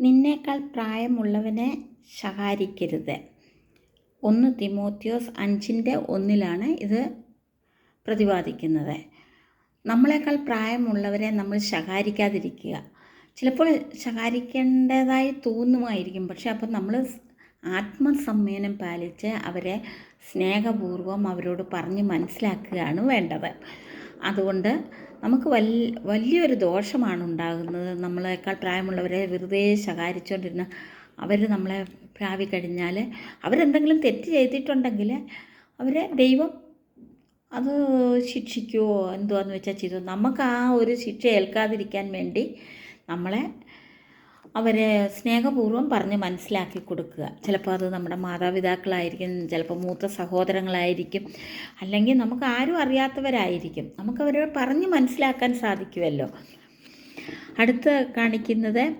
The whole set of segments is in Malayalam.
നിന്നേക്കാൾ പ്രായമുള്ളവനെ ശകാരിക്കരുത്. ഒന്ന് തിമോത്തിയോസ് അഞ്ചിന്റെ ഒന്നിലാണ് ഇത് പ്രതിപാദിക്കുന്നത്. നമ്മളെക്കാൾ പ്രായമുള്ളവരെ നമ്മൾ ശകാരിക്കാതിരിക്കുക. ചിലപ്പോൾ ശകാരിക്കേണ്ടതായി തോന്നുമായിരിക്കും. പക്ഷെ അപ്പം നമ്മൾ ആത്മസംയമനം പാലിച്ച് അവരെ സ്നേഹപൂർവം അവരോട് പറഞ്ഞ് മനസ്സിലാക്കുകയാണ് വേണ്ടത്. അതുകൊണ്ട് നമുക്ക് വൽ വലിയൊരു ദോഷമാണ് ഉണ്ടാകുന്നത്. നമ്മളെക്കാൾ പ്രായമുള്ളവരെ വെറുതെ ശകാരിച്ചുകൊണ്ടിരുന്ന അവർ നമ്മളെ പ്രാവി കഴിഞ്ഞാൽ അവരെന്തെങ്കിലും തെറ്റ് ചെയ്തിട്ടുണ്ടെങ്കിൽ അവരെ ദൈവം അത് ശിക്ഷിക്കുമോ എന്തുവാന്ന് വെച്ചാൽ ചെയ്തു. നമുക്ക് ആ ഒരു ശിക്ഷ ഏൽക്കാതിരിക്കാൻ വേണ്ടി നമ്മളെ അവരെ സ്നേഹപൂർവം പറഞ്ഞ് മനസ്സിലാക്കി കൊടുക്കുക. ചിലപ്പോൾ അത് നമ്മുടെ മാതാപിതാക്കളായിരിക്കും ചിലപ്പോൾ മൂത്ത സഹോദരങ്ങളായിരിക്കും അല്ലെങ്കിൽ നമുക്ക് ആരും അറിയാത്തവരായിരിക്കും. നമുക്ക് അവരെ പറഞ്ഞ് മനസ്സിലാക്കാൻ സാധിക്കുമല്ലോ അടുത്ത് കാണിക്കുന്നത്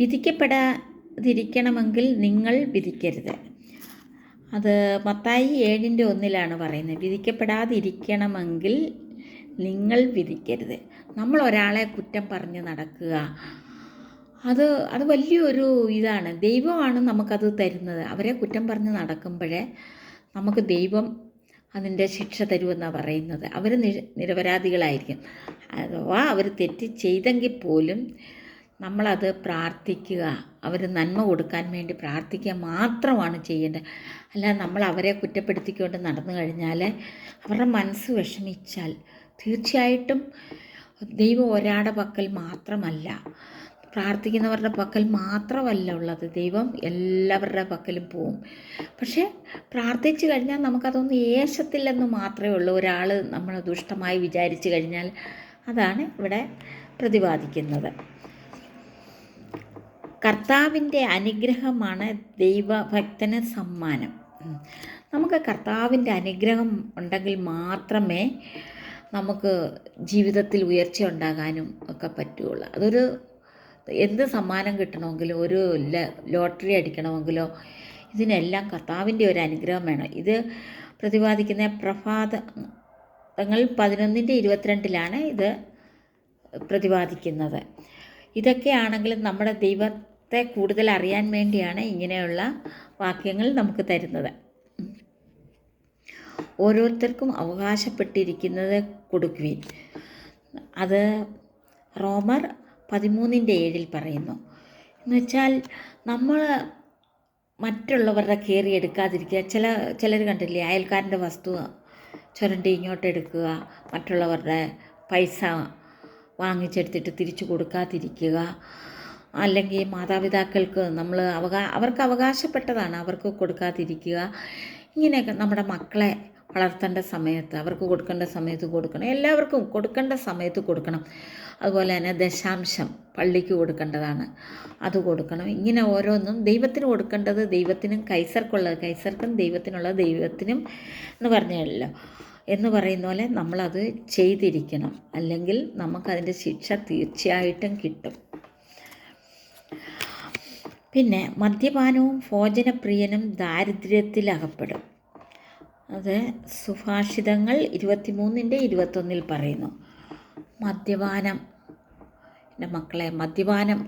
വിധിക്കപ്പെടാതിരിക്കണമെങ്കിൽ നിങ്ങൾ വിധിക്കരുത്. അത് മത്തായി ഏഴിന്റെ ഒന്നിലാണ് പറയുന്നത്. വിധിക്കപ്പെടാതിരിക്കണമെങ്കിൽ നിങ്ങൾ വിധിക്കരുത്. നമ്മൾ ഒരാളെ കുറ്റം പറഞ്ഞ് നടക്കുക. അത് അത് വലിയൊരു ഇതാണ്. ദൈവമാണ് നമുക്കത് തരുന്നത്. അവരെ കുറ്റം പറഞ്ഞ് നടക്കുമ്പോഴേ നമുക്ക് ദൈവം അതിന്റെ ശിക്ഷ തരുമെന്നാണ് പറയുന്നത്. അവർ നിരപരാധികളായിരിക്കും. അഥവാ അവർ തെറ്റ് ചെയ്തെങ്കിൽ പോലും നമ്മളത് പ്രാർത്ഥിക്കുക. അവർ നന്മ കൊടുക്കാൻ വേണ്ടി പ്രാർത്ഥിക്കുക മാത്രമാണ് ചെയ്യേണ്ടത്. അല്ല നമ്മൾ അവരെ കുറ്റപ്പെടുത്തിക്കൊണ്ട് നടന്നു കഴിഞ്ഞാൽ അവരുടെ മനസ്സ് വിഷമിച്ചാൽ തീർച്ചയായിട്ടും ദൈവം ഒരാടെ പക്കൽ മാത്രമല്ല. പ്രാർത്ഥിക്കുന്നവരുടെ പക്കൽ മാത്രമല്ല ഉള്ളത്. ദൈവം എല്ലാവരുടെ പക്കലും പോവും. പക്ഷേ പ്രാർത്ഥിച്ചു കഴിഞ്ഞാൽ നമുക്കതൊന്നും ഏശത്തില്ലെന്ന് മാത്രമേ ഉള്ളൂ. ഒരാൾ നമ്മൾ ദുഷ്ടമായി വിചാരിച്ചു കഴിഞ്ഞാൽ അതാണ് ഇവിടെ പ്രതിപാദിക്കുന്നത്. കർത്താവിന്റെ അനുഗ്രഹമാണ് ദൈവഭക്തന് സമ്മാനം. നമുക്ക് കർത്താവിന്റെ അനുഗ്രഹം ഉണ്ടെങ്കിൽ മാത്രമേ നമുക്ക് ജീവിതത്തിൽ ഉയർച്ച ഉണ്ടാകാനും ഒക്കെ പറ്റുകയുള്ളൂ. അതൊരു എന്ത് സമ്മാനം കിട്ടണമെങ്കിലും ഒരു ലോട്ടറി അടിക്കണമെങ്കിലോ ഇതിനെല്ലാം കർത്താവിന്റെ ഒരു അനുഗ്രഹം വേണം. ഇത് പ്രതിപാദിക്കുന്ന പ്രഭാതങ്ങൾ പതിനൊന്നിന്റെ ഇരുപത്തിരണ്ടിലാണ് ഇത് പ്രതിപാദിക്കുന്നത്. ഇതൊക്കെയാണെങ്കിലും നമ്മുടെ ദൈവത്തെ കൂടുതൽ അറിയാൻ വേണ്ടിയാണ് ഇങ്ങനെയുള്ള വാക്യങ്ങൾ നമുക്ക് തരുന്നത്. ഓരോരുത്തർക്കും അവകാശപ്പെട്ടിരിക്കുന്നത് കൊടുക്കുവിൻ. അത് റോമർ പതിമൂന്നിന്റെ ഏഴിൽ പറയുന്നു. എന്നുവെച്ചാൽ നമ്മൾ മറ്റുള്ളവരുടെ കയറി എടുക്കാതിരിക്കുക. ചില ചിലർ കണ്ടില്ലേ അയൽക്കാരന്റെ വസ്തു ചുരണ്ടി ഇങ്ങോട്ട് എടുക്കുക മറ്റുള്ളവരുടെ പൈസ വാങ്ങിച്ചെടുത്തിട്ട് തിരിച്ചു കൊടുക്കാതിരിക്കുക. അല്ലെങ്കിൽ മാതാപിതാക്കൾക്ക് നമ്മൾ അവകാ അവർക്ക് അവകാശപ്പെട്ടതാണ് അവർക്ക് കൊടുക്കാതിരിക്കുക. ഇങ്ങനെയൊക്കെ നമ്മുടെ മക്കളെ വളർത്തേണ്ട സമയത്ത് അവർക്ക് കൊടുക്കേണ്ട സമയത്ത് കൊടുക്കണം. എല്ലാവർക്കും കൊടുക്കേണ്ട സമയത്ത് കൊടുക്കണം. അതുപോലെ തന്നെ ദശാംശം പള്ളിക്ക് കൊടുക്കേണ്ടതാണ്. അത് കൊടുക്കണം. ഇങ്ങനെ ഓരോന്നും ദൈവത്തിന് കൊടുക്കേണ്ടത് ദൈവത്തിനും കൈസർക്കുള്ളത് കൈസർക്കും ദൈവത്തിനുള്ളത് ദൈവത്തിനും എന്ന് പറഞ്ഞല്ലോ. എന്ന് പറയുന്ന പോലെ നമ്മളത് ചെയ്തിരിക്കണം. അല്ലെങ്കിൽ നമുക്കതിന്റെ ശിക്ഷ തീർച്ചയായിട്ടും കിട്ടും. പിന്നെ മദ്യപാനവും ഭോജനപ്രിയനും ദാരിദ്ര്യത്തിലകപ്പെടും. അത് സുഭാഷിതങ്ങൾ ഇരുപത്തിമൂന്നിന്റെ ഇരുപത്തൊന്നിൽ പറയുന്നു. മദ്യപാനം എന്റെ മക്കളെ മദ്യപാനം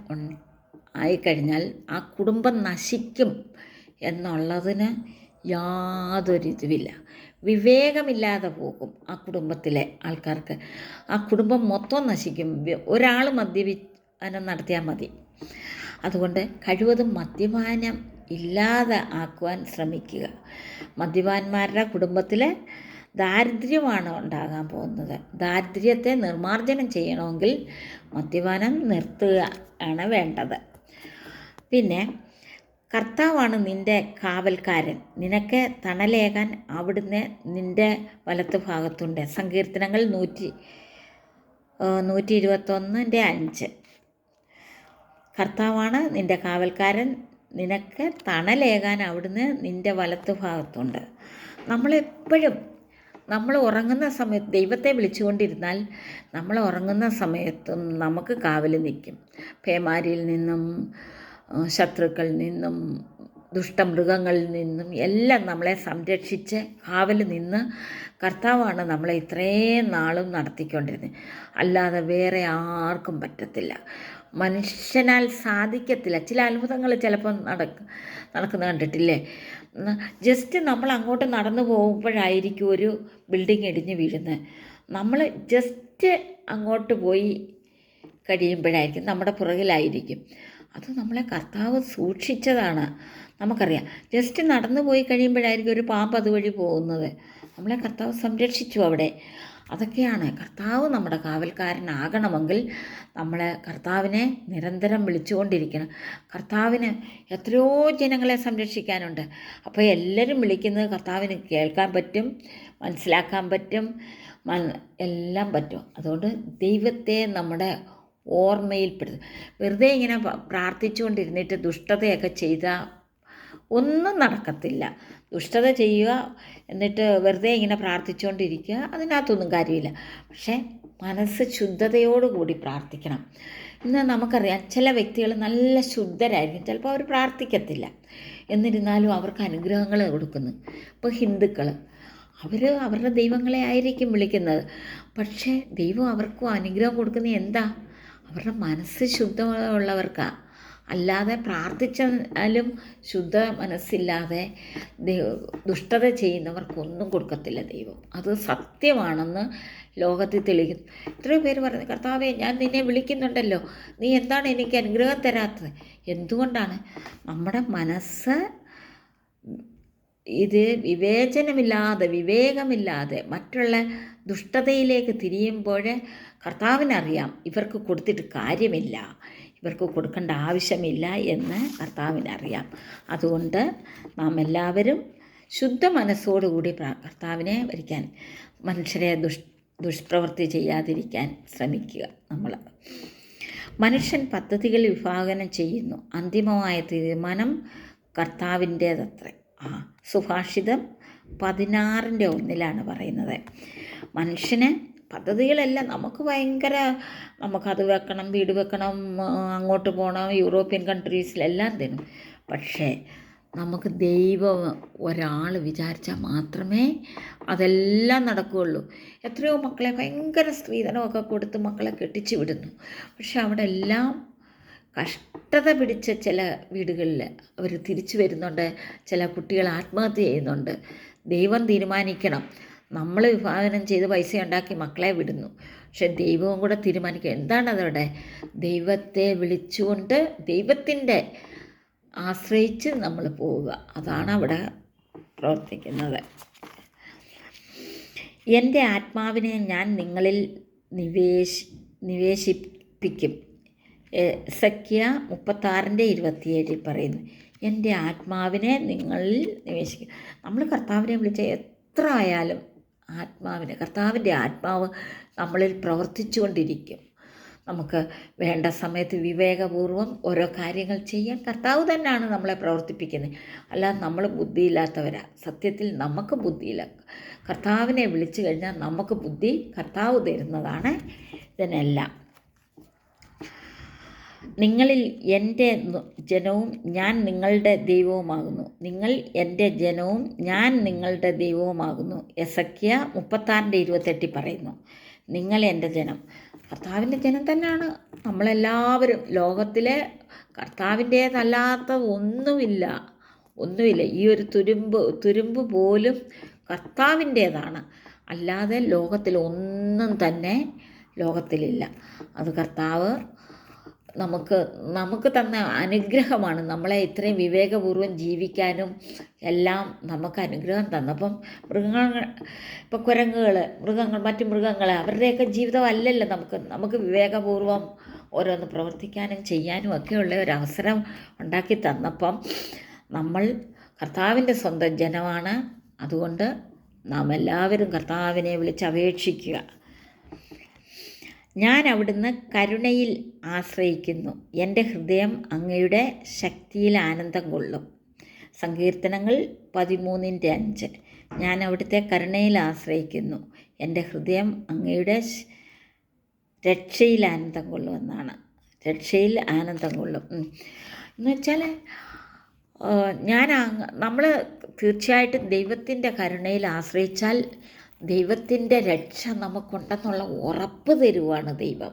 ആയിക്കഴിഞ്ഞാൽ ആ കുടുംബം നശിക്കും എന്നുള്ളതിന് യാതൊരു ഇതുമില്ല വിവേകമില്ലാതെ പോകും ആ കുടുംബത്തിലെ ആൾക്കാർക്ക്. ആ കുടുംബം മൊത്തം നശിക്കും. ഒരാൾ മദ്യപാനം നടത്തിയാൽ മതി. അതുകൊണ്ട് കഴിവതും മദ്യപാനം ഇല്ലാതെ ആക്കുവാൻ ശ്രമിക്കുക. മദ്യപാന്മാരുടെ കുടുംബത്തിൽ ദാരിദ്ര്യമാണ് ഉണ്ടാകാൻ പോകുന്നത്. ദാരിദ്ര്യത്തെ നിർമ്മാർജനം ചെയ്യണമെങ്കിൽ മദ്യപാനം നിർത്തുക ആണ് വേണ്ടത്. പിന്നെ കർത്താവാണ് നിന്റെ കാവൽക്കാരൻ. നിനക്ക് തണലേകാൻ അവിടുന്ന് നിന്റെ വലത്ത് ഭാഗത്തുണ്ട്. സങ്കീർത്തനങ്ങൾ നൂറ്റി നൂറ്റി ഇരുപത്തൊന്നിന്റെ അഞ്ച്. കർത്താവാണ് നിന്റെ കാവൽക്കാരൻ. നിനക്ക് തണലേകാൻ അവിടുന്ന് നിന്റെ വലത്ത് ഭാഗത്തുണ്ട്. നമ്മളെപ്പോഴും നമ്മൾ ഉറങ്ങുന്ന സമയത്ത് ദൈവത്തെ വിളിച്ചുകൊണ്ടിരുന്നാൽ നമ്മൾ ഉറങ്ങുന്ന സമയത്തും നമുക്ക് കാവൽ നിൽക്കും. പേമാരിയിൽ നിന്നും ശത്രുക്കളിൽ നിന്നും ദുഷ്ടമൃഗങ്ങളിൽ നിന്നും എല്ലാം നമ്മളെ സംരക്ഷിച്ച് കാവൽ നിന്ന് കർത്താവാണ് നമ്മളെ ഇത്രയും നാളും നടത്തിക്കൊണ്ടിരുന്നത്. അല്ലാതെ വേറെ ആർക്കും പറ്റത്തില്ല. മനുഷ്യനാൽ സാധിക്കത്തില്ല. ചില അത്ഭുതങ്ങൾ ചിലപ്പോൾ നടക്ക നടക്കുന്ന കണ്ടിട്ടില്ലേ? ജസ്റ്റ് നമ്മൾ അങ്ങോട്ട് നടന്നു പോകുമ്പോഴായിരിക്കും ഒരു ബിൽഡിംഗ് ഇടിഞ്ഞ് വീഴുന്നത്. നമ്മൾ ജസ്റ്റ് അങ്ങോട്ട് പോയി കഴിയുമ്പോഴായിരിക്കും നമ്മുടെ പുറകിലായിരിക്കും. അത് നമ്മളെ കർത്താവ് സൂക്ഷിച്ചതാണ്. നമുക്കറിയാം. ജസ്റ്റ് നടന്നു പോയി കഴിയുമ്പോഴായിരിക്കും ഒരു പാമ്പ് അതുവഴി പോകുന്നത്. നമ്മളെ കർത്താവ് സംരക്ഷിച്ചു അവിടെ. അതൊക്കെയാണ്. കർത്താവ് നമ്മുടെ കാവൽക്കാരനാകണമെങ്കിൽ നമ്മൾ കർത്താവിനെ നിരന്തരം വിളിച്ചുകൊണ്ടിരിക്കണം. കർത്താവിന് എത്രയോ ജനങ്ങളെ സംരക്ഷിക്കാനുണ്ട്. അപ്പോൾ എല്ലാവരും വിളിക്കുന്നത് കർത്താവിന് കേൾക്കാൻ പറ്റും മനസ്സിലാക്കാൻ പറ്റും എല്ലാം പറ്റും. അതുകൊണ്ട് ദൈവത്തെ നമ്മുടെ ഓർമ്മയിൽപ്പെടുത്തും. വെറുതെ ഇങ്ങനെ പ്രാർത്ഥിച്ചുകൊണ്ടിരുന്നിട്ട് ദുഷ്ടതയൊക്കെ ചെയ്താൽ ഒന്നും നടക്കത്തില്ല. ദുഷ്ടത ചെയ്യുക എന്നിട്ട് വെറുതെ ഇങ്ങനെ പ്രാർത്ഥിച്ചുകൊണ്ടിരിക്കുക അതിനകത്തൊന്നും കാര്യമില്ല. പക്ഷേ മനസ്സ് ശുദ്ധതയോടുകൂടി പ്രാർത്ഥിക്കണം. ഇന്ന് നമുക്കറിയാം ചില വ്യക്തികൾ നല്ല ശുദ്ധരായിരിക്കും ചിലപ്പോൾ അവർ പ്രാർത്ഥിക്കത്തില്ല. എന്നിരുന്നാലും അവർക്ക് അനുഗ്രഹങ്ങൾ കൊടുക്കുന്നു. ഇപ്പോൾ ഹിന്ദുക്കൾ അവർ അവരുടെ ദൈവങ്ങളെ ആയിരിക്കും വിളിക്കുന്നത്. പക്ഷേ ദൈവം അവർക്കും അനുഗ്രഹം കൊടുക്കുന്നത് എന്താ? അവരുടെ മനസ്സ് ശുദ്ധമുള്ളവർക്കാണ് അല്ലാതെ പ്രാർത്ഥിച്ചാലും ശുദ്ധ മനസ്സില്ലാതെ ദുഷ്ടത ചെയ്യുന്നവർക്കൊന്നും കൊടുക്കത്തില്ല ദൈവം. അത് സത്യമാണെന്ന് ലോകത്തിൽ തെളിയിക്കുന്നു. എത്രയോ പേര് പറയുന്നു കർത്താവെ ഞാൻ നിന്നെ വിളിക്കുന്നുണ്ടല്ലോ. നീ എന്താണ് എനിക്ക് അനുഗ്രഹം തരാത്തത്? എന്തുകൊണ്ടാണ്? നമ്മുടെ മനസ്സ് ഇത് വിവേചനമില്ലാതെ വിവേകമില്ലാതെ മറ്റുള്ള ദുഷ്ടതയിലേക്ക് തിരിയുമ്പോൾ കർത്താവിനറിയാം ഇവർക്ക് കൊടുത്തിട്ട് കാര്യമില്ല. ഇവർക്ക് കൊടുക്കേണ്ട ആവശ്യമില്ല എന്ന് കർത്താവിനറിയാം. അതുകൊണ്ട് നാം എല്ലാവരും ശുദ്ധ മനസ്സോടുകൂടി കർത്താവിനെ വരിക്കാൻ മനുഷ്യരെ ദുഷ് ദുഷ്പ്രവൃത്തി ചെയ്യാതിരിക്കാൻ ശ്രമിക്കുക നമ്മൾ മനുഷ്യൻ പദ്ധതികൾ വിഭാവനം ചെയ്യുന്നു. അന്തിമമായ തീരുമാനം കർത്താവിന്റേതത്രേ. ആ സുഭാഷിതം പതിനാറിന്റെ ഒന്നിലാണ് പറയുന്നത്. മനുഷ്യന് പദ്ധതികളെല്ലാം നമുക്ക് ഭയങ്കര നമുക്കത് വെക്കണം വീട് വെക്കണം അങ്ങോട്ട് പോകണം യൂറോപ്യൻ കൺട്രീസിലെല്ലാം തരും. പക്ഷേ നമുക്ക് ദൈവം ഒരാൾ വിചാരിച്ചാൽ മാത്രമേ അതെല്ലാം നടക്കുകയുള്ളൂ. എത്രയോ മക്കളെ ഭയങ്കര സ്ത്രീധനമൊക്കെ കൊടുത്ത് മക്കളെ കെട്ടിച്ചു വിടുന്നു. പക്ഷെ അവിടെ എല്ലാം കഷ്ടത പിടിച്ച ചില വീടുകളിൽ അവർ തിരിച്ചു വരുന്നുണ്ട് ചില കുട്ടികൾ ആത്മഹത്യ ചെയ്യുന്നുണ്ട്. ദൈവം തീരുമാനിക്കണം. നമ്മൾ വിഭാവനം ചെയ്ത് പൈസ ഉണ്ടാക്കി മക്കളെ വിടുന്നു. പക്ഷെ ദൈവവും കൂടെ തീരുമാനിക്കുക എന്താണ് അതവിടെ? ദൈവത്തെ വിളിച്ചുകൊണ്ട് ദൈവത്തിന്റെ ആശ്രയിച്ച് നമ്മൾ പോവുക. അതാണ് അവിടെ പ്രവർത്തിക്കുന്നത്. എന്റെ ആത്മാവിനെ ഞാൻ നിങ്ങളിൽ നിവേശ് നിവേശിപ്പിക്കും. സഖ്യ മുപ്പത്താറിന്റെ ഇരുപത്തിയേഴിൽ പറയുന്നു. എന്റെ ആത്മാവിനെ നിങ്ങളിൽ നിവേശിക്കും. നമ്മൾ കർത്താവിനെ വിളിച്ച എത്ര ആയാലും ആത്മാവിനെ കർത്താവിന്റെ ആത്മാവ് നമ്മളിൽ പ്രവർത്തിച്ചുകൊണ്ടിരിക്കും. നമുക്ക് വേണ്ട സമയത്ത് വിവേകപൂർവം ഓരോ കാര്യങ്ങൾ ചെയ്യാൻ കർത്താവ് തന്നെയാണ് നമ്മളെ പ്രവർത്തിപ്പിക്കുന്നത്. അല്ലാതെ നമ്മൾ ബുദ്ധിയില്ലാത്തവരാ. സത്യത്തിൽ നമുക്ക് ബുദ്ധിയില്ല. കർത്താവിനെ വിളിച്ചു കഴിഞ്ഞാൽ നമുക്ക് ബുദ്ധി കർത്താവ് തരുന്നതാണ് ഇതിനെല്ലാം. നിങ്ങളിൽ എന്റെ ജനവും ഞാൻ നിങ്ങളുടെ ദൈവവുമാകുന്നു. നിങ്ങൾ എന്റെ ജനവും ഞാൻ നിങ്ങളുടെ ദൈവവുമാകുന്നു. എസക്കിയ മുപ്പത്താറിന്റെ ഇരുപത്തെട്ടിൽ പറയുന്നു. നിങ്ങൾ എന്റെ ജനം. കർത്താവിന്റെ ജനം തന്നെയാണ്. നമ്മളെല്ലാവരും ലോകത്തിലെ കർത്താവിന്റേതല്ലാത്ത ഒന്നുമില്ല. ഒന്നുമില്ല. ഈ ഒരു തുരുമ്പ് തുരുമ്പ് പോലും കർത്താവിന്റേതാണ്. അല്ലാതെ ലോകത്തിൽ ഒന്നും തന്നെ ലോകത്തിലില്ല. അത് കർത്താവ് നമുക്ക് നമുക്ക് തന്ന അനുഗ്രഹമാണ്. നമ്മളെ ഇത്രയും വിവേകപൂർവം ജീവിക്കാനും എല്ലാം നമുക്ക് അനുഗ്രഹം തന്നപ്പം മൃഗങ്ങൾ ഇപ്പം കുരങ്ങുകൾ മൃഗങ്ങൾ മറ്റു മൃഗങ്ങൾ അവരുടെയൊക്കെ ജീവിതം അല്ലല്ലോ നമുക്ക്. നമുക്ക് വിവേകപൂർവം ഓരോന്ന് പ്രവർത്തിക്കാനും ചെയ്യാനും ഒക്കെയുള്ള ഒരു അവസരം ഉണ്ടാക്കി തന്നപ്പം നമ്മൾ കർത്താവിന്റെ സ്വന്തം ജനമാണ്. അതുകൊണ്ട് നാം എല്ലാവരും കർത്താവിനെ വിളിച്ച് അപേക്ഷിക്കുക. ഞാൻ അവിടുന്ന് കരുണയിൽ ആശ്രയിക്കുന്നു. എന്റെ ഹൃദയം അങ്ങയുടെ ശക്തിയിൽ ആനന്ദം കൊള്ളും. സങ്കീർത്തനങ്ങൾ പതിമൂന്നിന്റെ അഞ്ച്. ഞാൻ അവിടുത്തെ കരുണയിൽ ആശ്രയിക്കുന്നു. എന്റെ ഹൃദയം അങ്ങയുടെ രക്ഷയിൽ ആനന്ദം കൊള്ളുമെന്നാണ്. രക്ഷയിൽ ആനന്ദം കൊള്ളും. എന്നുവെച്ചാൽ എന്ന് വെച്ചാൽ ഞാൻ നമ്മൾ തീർച്ചയായിട്ടും ദൈവത്തിന്റെ കരുണയിൽ ആശ്രയിച്ചാൽ ദൈവത്തിന്റെ രക്ഷ നമുക്കുണ്ടെന്നുള്ള ഉറപ്പ് തരുവാണ് ദൈവം.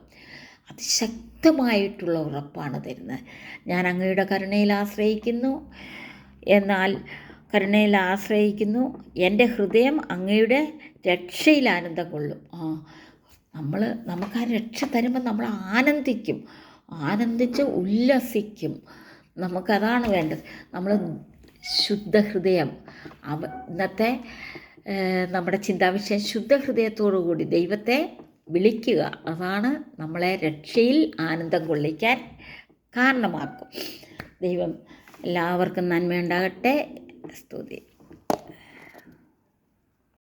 അതിശക്തമായിട്ടുള്ള ശക്തമായിട്ടുള്ള ഉറപ്പാണ് തരുന്നത്. ഞാൻ അങ്ങയുടെ കരുണയിൽ ആശ്രയിക്കുന്നു. എന്നാൽ കരുണയിൽ ആശ്രയിക്കുന്നു. എന്റെ ഹൃദയം അങ്ങയുടെ രക്ഷയിൽ ആനന്ദം കൊള്ളും ആ നമ്മൾ നമുക്ക് ആ രക്ഷ തരുമ്പോൾ നമ്മൾ ആനന്ദിക്കും. ആനന്ദിച്ച് ഉല്ലസിക്കും. നമുക്കതാണ് വേണ്ടത്. നമ്മൾ ശുദ്ധ ഹൃദയം അവ ഇന്നത്തെ നമ്മുടെ ചിന്താവിഷയം ശുദ്ധ ഹൃദയത്തോടു കൂടി ദൈവത്തെ വിളിക്കുക. അതാണ് നമ്മളെ രക്ഷയിൽ ആനന്ദം കൊള്ളിക്കാൻ കാരണമാക്കും ദൈവം എല്ലാവർക്കും നന്മയുണ്ടാകട്ടെ. സ്തുതി.